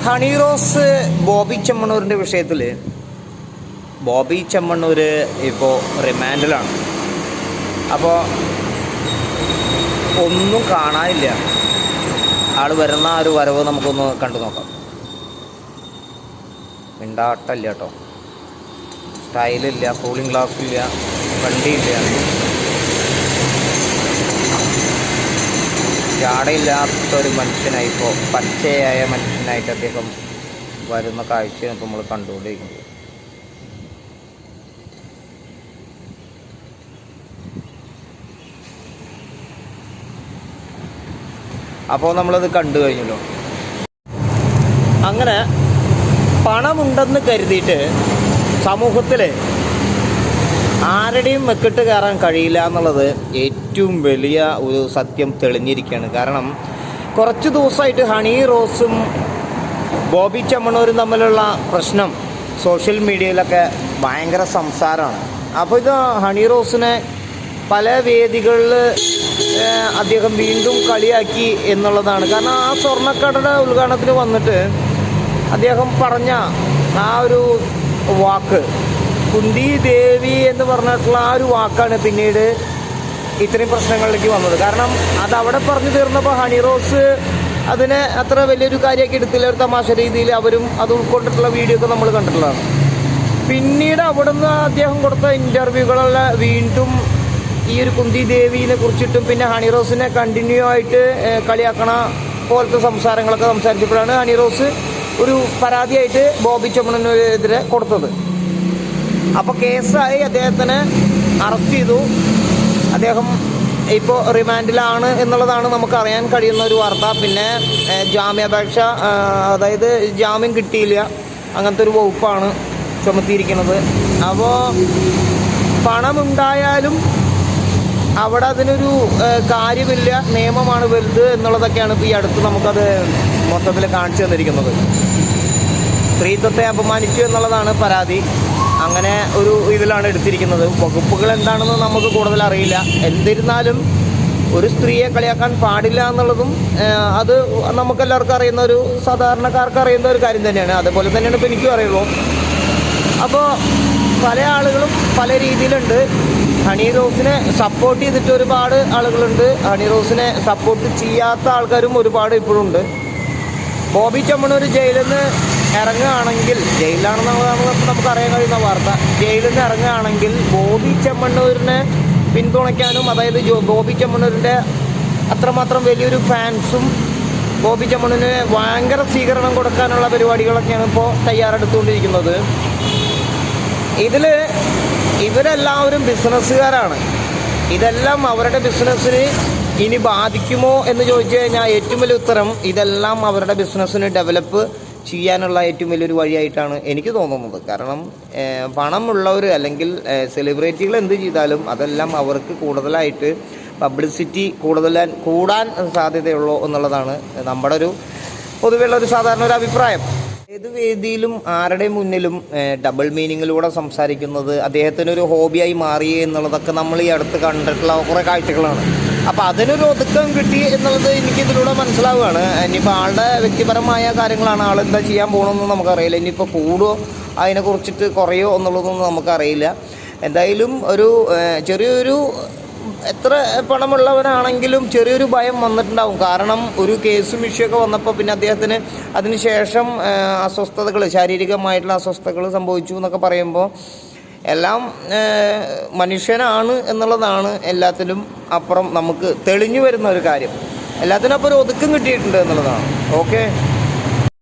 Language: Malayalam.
ഹണി റോസ് ബോബി ചെമ്മണ്ണൂരിന്റെ വിഷയത്തിൽ ബോബി ചെമ്മണ്ണൂർ ഇപ്പോൾ റിമാൻഡിലാണ്. അപ്പോൾ ഒന്നും കാണാനില്ല. ആൾ വരുന്ന ആ ഒരു വരവ് നമുക്കൊന്ന് കണ്ടു നോക്കാം. മിണ്ടാട്ടല്ല കേട്ടോ സ്റ്റൈലില്ല കൂളിംഗ് ഗ്ലാസ് ഇല്ല വണ്ടിയില്ല. ജാടയില്ലാത്ത ഒരു മനുഷ്യനായി ഇപ്പോൾ പച്ചയായ മനുഷ്യനായിട്ട് അദ്ദേഹം വരുന്ന കാഴ്ചയാണ് ഇപ്പോൾ നമ്മൾ കണ്ടുകൊണ്ടിരിക്കുന്നത് അപ്പോൾ നമ്മളത് കണ്ടു കഴിഞ്ഞല്ലോ. അങ്ങനെ പണമുണ്ടെന്ന് കരുതിയിട്ട് സമൂഹത്തിൽ ആരുടെയും വെക്കിട്ട് കയറാൻ കഴിയില്ല എന്നുള്ളത് ഏറ്റവും വലിയ ഒരു സത്യം തെളിഞ്ഞിരിക്കുകയാണ്. കാരണം കുറച്ച് ദിവസമായിട്ട് ഹണി റോസും ബോബി ചമ്മണൂരും തമ്മിലുള്ള പ്രശ്നം സോഷ്യൽ മീഡിയയിലൊക്കെ ഭയങ്കര സംസാരമാണ്. അപ്പോൾ ഇത് ഹണി റോസിനെ പല വേദികളിൽ അദ്ദേഹം വീണ്ടും കളിയാക്കി എന്നുള്ളതാണ്. കാരണം ആ സ്വർണക്കടയുടെ ഉദ്ഘാടനത്തിന് വന്നിട്ട് അദ്ദേഹം പറഞ്ഞ ആ ഒരു വാക്ക് കുന്തി ദേവി എന്ന് പറഞ്ഞിട്ടുള്ള ആ ഒരു വാക്കാണ് പിന്നീട് ഇത്രയും പ്രശ്നങ്ങളിലേക്ക് വന്നത്. കാരണം അത് അവിടെ പറഞ്ഞു തീർന്നപ്പോൾ ഹണി റോസ് അതിനെ അത്ര വലിയൊരു കാര്യമാക്കി എടുത്തില്ല. ഒരു തമാശ രീതിയിൽ അവരും അത് ഉൾക്കൊണ്ടിട്ടുള്ള വീഡിയോ ഒക്കെ നമ്മൾ കണ്ടിട്ടുള്ളതാണ്. പിന്നീട് അവിടുന്ന് അദ്ദേഹം കൊടുത്ത ഇന്റർവ്യൂകളെല്ലാം വീണ്ടും ഈ ഒരു കുന്തി ദേവീനെ കുറിച്ചിട്ടും പിന്നെ ഹണി റോസിനെ കണ്ടിന്യൂ ആയിട്ട് കളിയാക്കണ പോലത്തെ സംസാരങ്ങളൊക്കെ സംസാരിച്ചപ്പോഴാണ് ഹണി റോസ് ഒരു പരാതിയായിട്ട് ബോബി ചമ്മണിനെതിരെ കൊടുത്തത്. അപ്പോൾ കേസായി അദ്ദേഹത്തിനെ അറസ്റ്റ് ചെയ്തു. അദ്ദേഹം ഇപ്പോൾ റിമാൻഡിലാണ് എന്നുള്ളതാണ് നമുക്ക് അറിയാൻ കഴിയുന്ന ഒരു വാർത്ത. പിന്നെ ജാമ്യാപേക്ഷ അതായത് ജാമ്യം കിട്ടിയില്ല. അങ്ങനത്തെ ഒരു വകുപ്പാണ് ചുമത്തിയിരിക്കുന്നത്. അപ്പോൾ പണമുണ്ടായാലും അവിടെ അതിനൊരു കാര്യമില്ല. നിയമമാണ് വലുത് എന്നുള്ളതൊക്കെയാണ് ഇപ്പോൾ ഈ അടുത്ത് നമുക്കത് മൊത്തത്തിൽ കാണിച്ചു തന്നിരിക്കുന്നത്. സ്ത്രീത്വത്തെ അപമാനിച്ചു എന്നുള്ളതാണ് പരാതി. അങ്ങനെ ഒരു ഇതിലാണ് എടുത്തിരിക്കുന്നത്. വകുപ്പുകൾ എന്താണെന്ന് നമുക്ക് കൂടുതൽ അറിയില്ല. എന്നിരുന്നാലും ഒരു സ്ത്രീയെ കളിയാക്കാൻ പാടില്ല എന്നുള്ളതും അത് നമുക്കെല്ലാവർക്കും അറിയുന്ന ഒരു സാധാരണക്കാർക്ക് അറിയുന്ന ഒരു കാര്യം തന്നെയാണ്. അതുപോലെ തന്നെയാണ് ഇപ്പോൾ എനിക്കും അറിയുള്ളൂ. അപ്പോൾ പല ആളുകളും പല രീതിയിലുണ്ട്. ഹണി റോസിനെ സപ്പോർട്ട് ചെയ്തിട്ട് ഒരുപാട് ആളുകളുണ്ട്. ഹണി റോസിനെ സപ്പോർട്ട് ചെയ്യാത്ത ആൾക്കാരും ഒരുപാട് ഇപ്പോഴുണ്ട് ബോബി ചമ്മണൂർ ജയിലിൽ നിന്ന് ഇറങ്ങുകയാണെങ്കിൽ ജയിലിലാണെന്നുള്ളതാണ് നമുക്ക് അറിയാൻ കഴിയുന്ന വാർത്ത. ജയിലിൽ നിന്ന് ഇറങ്ങുകയാണെങ്കിൽ ബോബി ചെമ്മണ്ണൂരിനെ പിന്തുണയ്ക്കാനും അതായത് ബോബി ചെമ്മണ്ണൂരിന്റെ അത്രമാത്രം വലിയൊരു ഫാൻസും ബോബി ചെമ്മണ്ണിന് ഭയങ്കര സ്വീകരണം കൊടുക്കാനുള്ള പരിപാടികളൊക്കെയാണ് ഇപ്പോൾ തയ്യാറെടുത്തുകൊണ്ടിരിക്കുന്നത്. ഇതിൽ ഇവരെല്ലാവരും ബിസിനസ്സുകാരാണ്. ഇതെല്ലാം അവരുടെ ബിസിനസ്സിന് ഇനി ബാധിക്കുമോ എന്ന് ചോദിച്ചു കഴിഞ്ഞാൽ ഏറ്റവും വലിയ ഉത്തരം ഇതെല്ലാം അവരുടെ ബിസിനസ്സിന് ഡെവലപ്പ് ചെയ്യാനുള്ള ഏറ്റവും വലിയൊരു വഴിയായിട്ടാണ് എനിക്ക് തോന്നുന്നത്. കാരണം പണമുള്ളവർ അല്ലെങ്കിൽ സെലിബ്രിറ്റികൾ എന്ത് ചെയ്താലും അതെല്ലാം അവർക്ക് കൂടുതലായിട്ട് പബ്ലിസിറ്റി കൂടുതൽ കൂടാൻ സാധ്യതയുള്ളൂ എന്നുള്ളതാണ് നമ്മുടെ ഒരു പൊതുവെയുള്ള ഒരു സാധാരണ ഒരു അഭിപ്രായം. ഏത് വേദിയിലും ആരുടെ മുന്നിലും ഡബിൾ മീനിങ്ങിലൂടെ സംസാരിക്കുന്നത് അദ്ദേഹത്തിനൊരു ഹോബിയായി മാറി എന്നുള്ളതൊക്കെ നമ്മൾ ഈ അടുത്ത് കണ്ടിട്ടുള്ള കുറേ കാഴ്ചകളാണ്. അപ്പോൾ അതിനൊരു ഒതുക്കം കിട്ടി എന്നുള്ളത് എനിക്ക് ഇതിലൂടെ മനസ്സിലാവുകയാണ്. ഇനിയിപ്പോൾ ആളുടെ വ്യക്തിപരമായ കാര്യങ്ങളാണ് ആൾ എന്താ ചെയ്യാൻ പോകണമെന്ന് നമുക്കറിയില്ല. ഇനിയിപ്പോൾ കൂടുമോ അതിനെക്കുറിച്ചിട്ട് കുറയോ എന്നുള്ളതൊന്നും നമുക്കറിയില്ല. എന്തായാലും ഒരു ചെറിയൊരു എത്ര പണമുള്ളവനാണെങ്കിലും ചെറിയൊരു ഭയം വന്നിട്ടുണ്ടാവും. കാരണം ഒരു കേസും വിഷയമൊക്കെ വന്നപ്പോൾ പിന്നെ അദ്ദേഹത്തിന് അതിനുശേഷം അസ്വസ്ഥതകൾ ശാരീരികമായിട്ടുള്ള അസ്വസ്ഥതകൾ സംഭവിച്ചു എന്നൊക്കെ പറയുമ്പോൾ എല്ലാം മനുഷ്യനാണ് എന്നുള്ളതാണ് എല്ലാത്തിലും അപ്പുറം നമുക്ക് തെളിഞ്ഞു വരുന്ന ഒരു കാര്യം. എല്ലാത്തിനും അപ്പോൾ ഒരു ഒതുക്കം കിട്ടിയിട്ടുണ്ട് എന്നുള്ളതാണ്. ഓക്കെ?